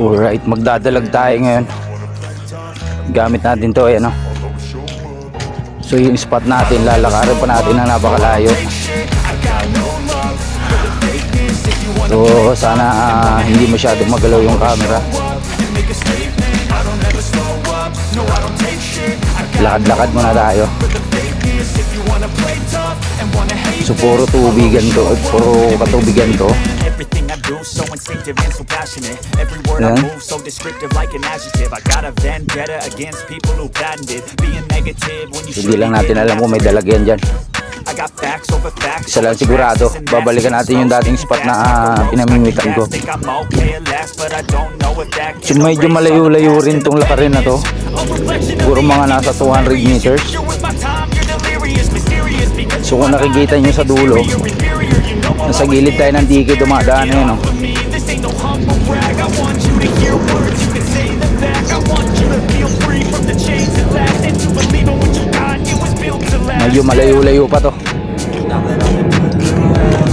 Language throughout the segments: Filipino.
Alright, magdadalag tayo ngayon. Gamit natin to, ayan o. So yung spot natin, lalakarin pa natin ng napakalayo. So sana ah, hindi masyadong magalaw yung camera. Lakad-lakad muna tayo. So puro tubigan to, eh, puro katubigan to. I do so instinctive and so passionate Every word I Yeah. move so descriptive like an adjective I got a vendetta against people who patented Being negative when you Hindi lang natin alam kung may dalagyan dyan. I got facts over facts Isa lang sigurado, babalikan natin yung dating spot na ah, pinamimitan ko. I So medyo malayo-layo rin tong lakarin na to. Siguro mga nasa 200 meters. So kung nakikita nyo sa dulo, nasa gilid tayo ng dike dumadaan eh, no? Medyo malayo-layo pa to.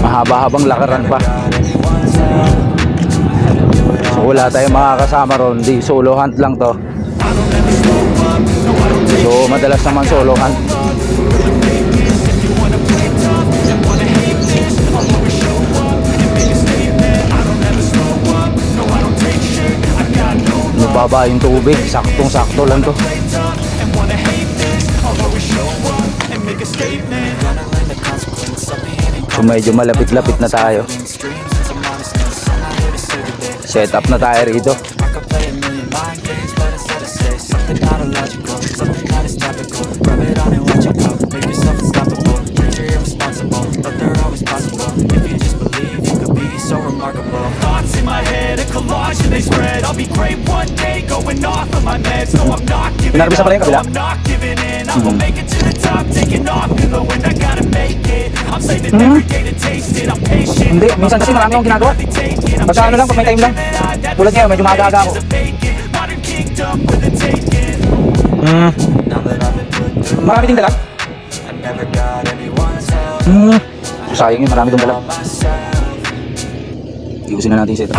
Mahaba-habang lakaran pa. So wala tayong makakasama ron. Di solo hunt lang to. So madalas naman solo hunt. Nababa yung tubig. Saktong sakto lang to. So medyo malapit-lapit na tayo. Set up na tayo rito. Every day to taste it I'm patient, Hindi, minsan kasi marami akong ginagawa. Basta ano lang, pag may time lang. Tulad ngayon, medyo maaga-aga ako. Hmm. Marami ding dalag. Hmm. Sayang yun, marami ding dalag. Iusin na natin yung setup.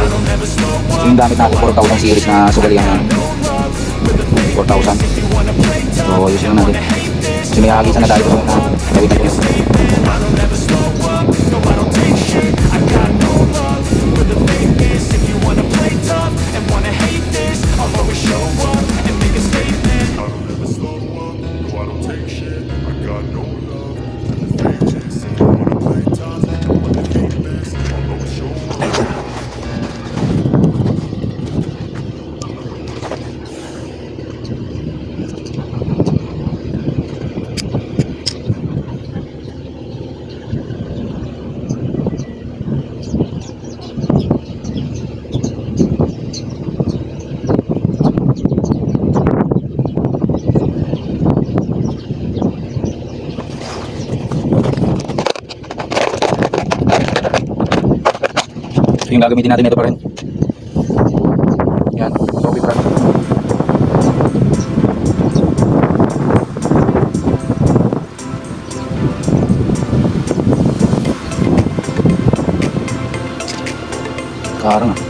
So yung gamit natin, 4,000 series na sugalian na 4,000. So, iusin na natin. Kasi may hagisan na tayo doon na gawin natin yun. Gagamitin natin ito pa rin. Yan, Sophie Brand. Karang ah.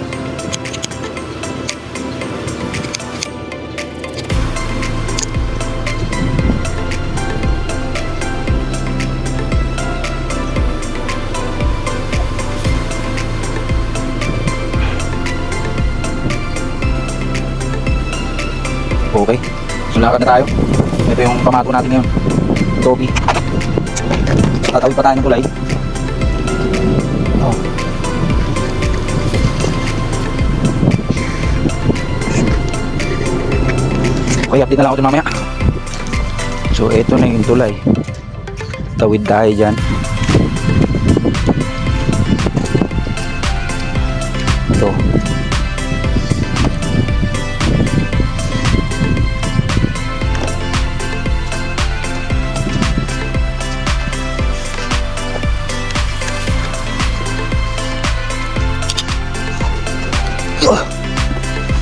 Lakad na tayo. Ito yung pamato natin ngayon. Toby. Tatawid pa tayo ng kulay. Oh. Okay, update na lang ako dun mamaya. So, ito na yung tulay. Tawid tayo dyan.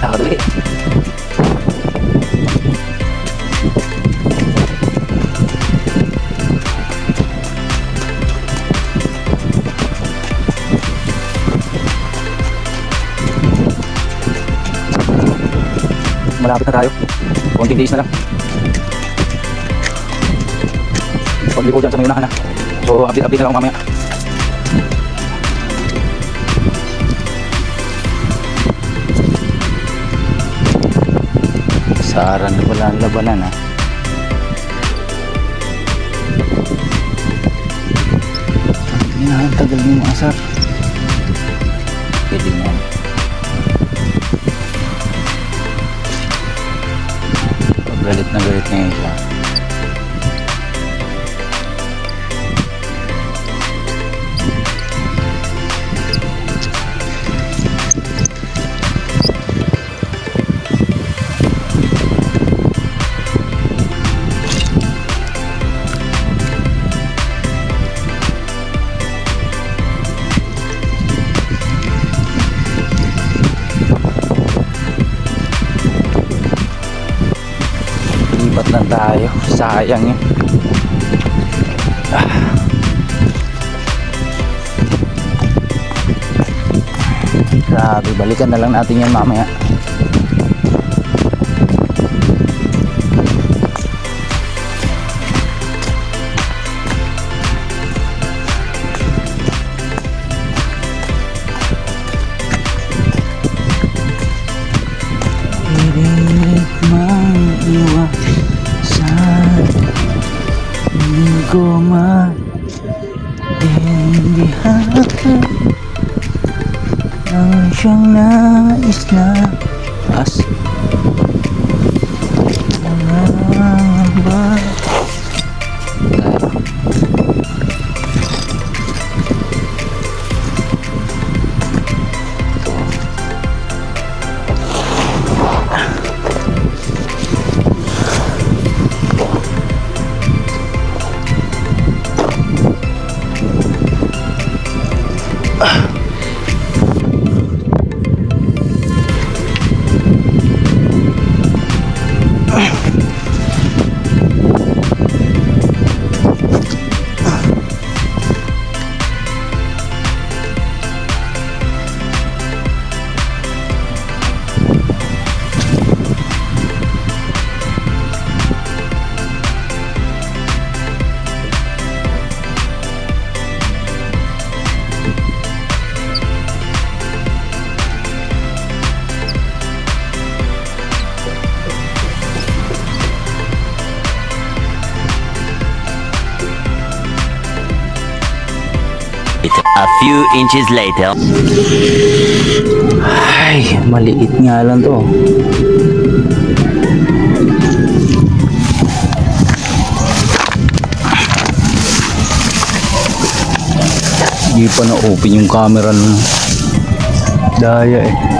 Nakadali. malapit na tayo. Konting days na lang. Pagliko dyan sa may unahan na. So, update-update na lang mamaya. Sara na pala ang labanan ha. Ang tagal yung asar. Pwede na. Galit na galit na siya. Sayang yun. Ah. Grabe, balikan na lang natin yan mamaya. Ko maintindihan Ang siyang nais na As few inches later. Ay, maliit nga lang to. Hindi pa na-open yung camera nung daya eh.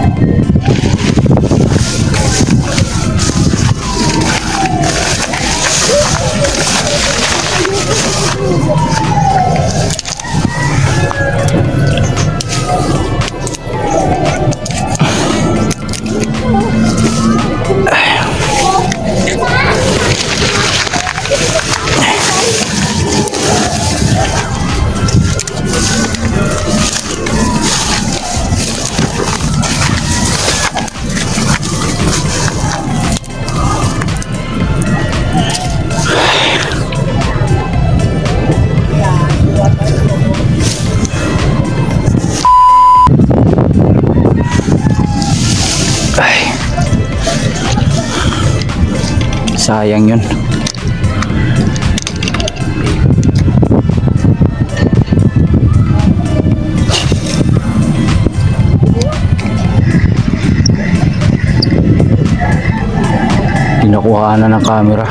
Ay. Sayang yun. Kinukuha na ng camera.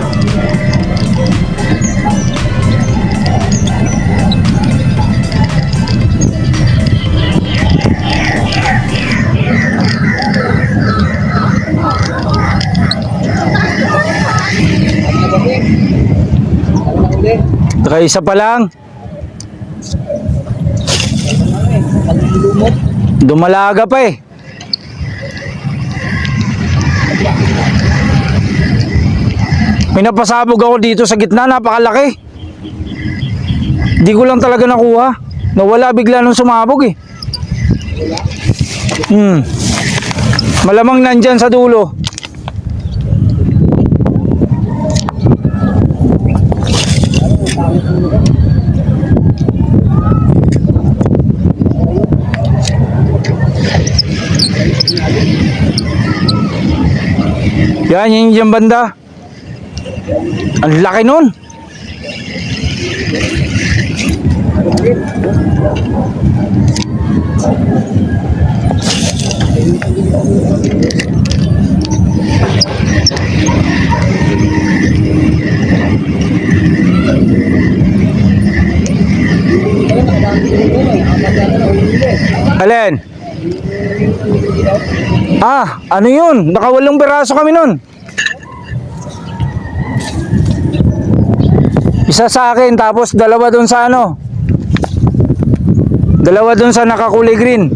Saka isa pa lang. Dumalaga pa eh. May ako dito sa gitna, napakalaki. Di ko lang talaga nakuha. Nawala bigla nung sumabog eh. Hmm. Malamang nandyan sa dulo. Yan, yung dyan banda. Ang laki nun. Thank you. Alin? Ah, ano yun? Nakawalong piraso kami nun. Isa sa akin, tapos dalawa dun sa ano. Dalawa dun sa nakakulay green.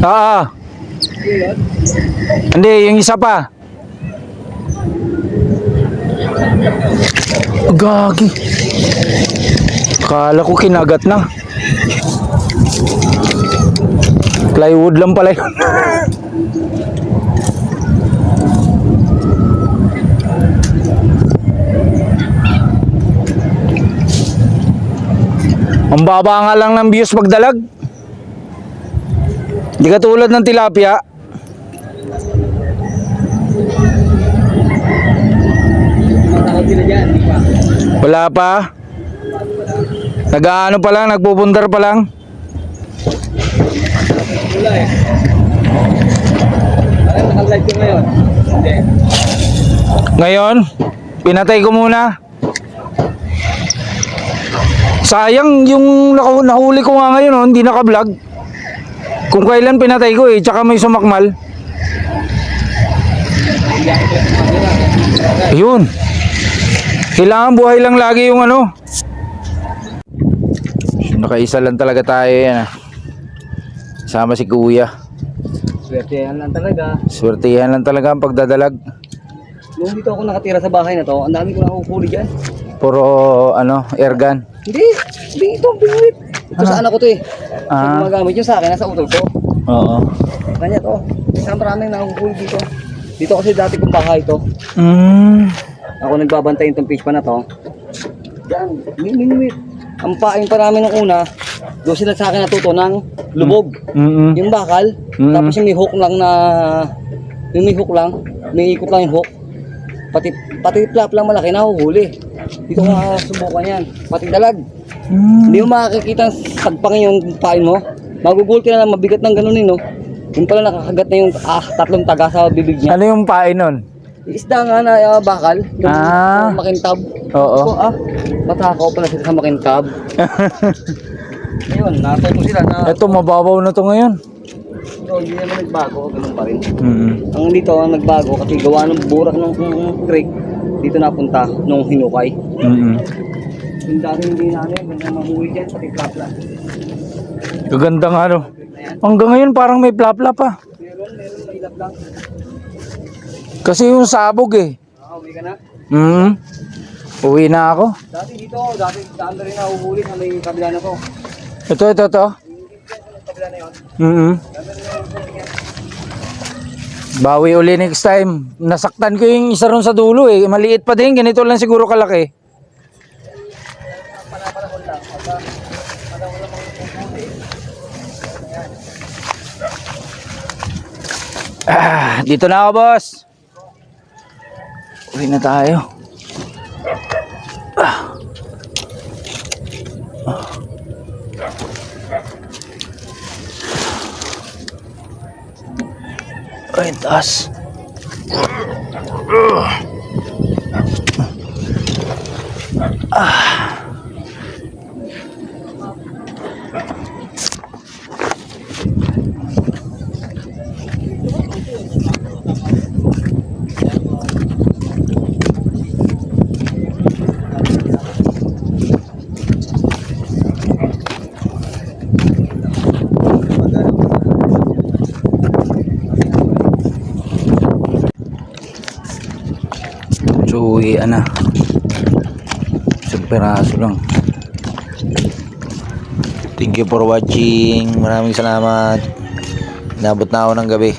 Ah, ah. Hindi, yung isa pa. Gagi. Kala ko kinagat na. Plywood lang pala yun. Ang baba nga lang ng views pagdalag. Di katulad ng tilapia. Wala pa. Nag-ano pa lang, nagpupundar pa lang. Ngayon, pinatay ko muna. Sayang yung nahuli ko nga ngayon, oh, hindi naka-vlog. Kung kailan pinatay ko eh, tsaka may sumakmal. Yun. Kailangan buhay lang lagi yung ano. Nakaisa lang talaga tayo yan ah. Sama si kuya. Swerte yan lang talaga. Swertihan lang talaga ang pagdadalag. Nung dito ako nakatira sa bahay na to, ang dami ko nakuhuli dyan. Puro ano, airgun. Hindi, hindi ito, binuwit. Ito sa anak ko to eh. Ah. Ah. Gumagamit yun sa akin, nasa utol ko. Oo. Kanya to. Isa maraming nakuhuli dito. Dito kasi dati kong bahay to. Mm. Ako nagbabantay itong fish pa na to. Yan, minuwit. Ang pain pa namin nung una, doon sila sa akin natuto ng lubog. Mm. Yung bakal, Mm. tapos yung may hook lang na, yung may hook lang, may ikot lang yung hook. Pati, pati flap lang malaki, nahuhuli. Dito ko subukan yan. Pati dalag. Mm. Hindi mo makakikita ang sagpang yung pain mo. Magugul ka na lang, mabigat ng ganun eh, no? Yung pala nakakagat na yung ah, tatlong taga sa bibig niya. Ano yung pain nun? Isda nga na ah, bakal, yung, Ah. makintab. Oo. So, ah, matakaw pala sila sa makintab. Ayun, natuto sila na Ito, mababaw na to ngayon. so, hindi naman nagbago, ganun pa rin. Mm. Ang dito ang nagbago kasi gawa ng burak ng ng creek dito napunta nung hinukay. Mm. Yung dati hindi na ano, ganda mahuli dyan, pati plapla. Gaganda nga no. Hanggang ngayon parang may plapla pa. Meron, meron, mahilap lang. Kasi yung sabog eh. Ah, uwi ka na. Mm. Uwi na ako. Dati dito, dati daan na rin nahuhuli sa may kabila na to. Ito, ito, ito. Yung kabila na yun. Mm. Bawi uli next time. Nasaktan ko yung isa ron sa dulo eh. Maliit pa din. Ganito lang siguro kalaki. Ah, dito na ako, boss. Uwi na tayo. Ah. Ay, taas. So, uwian na. Isang peraso lang. Thank you for watching. Maraming salamat. Inabot na ako ng gabi.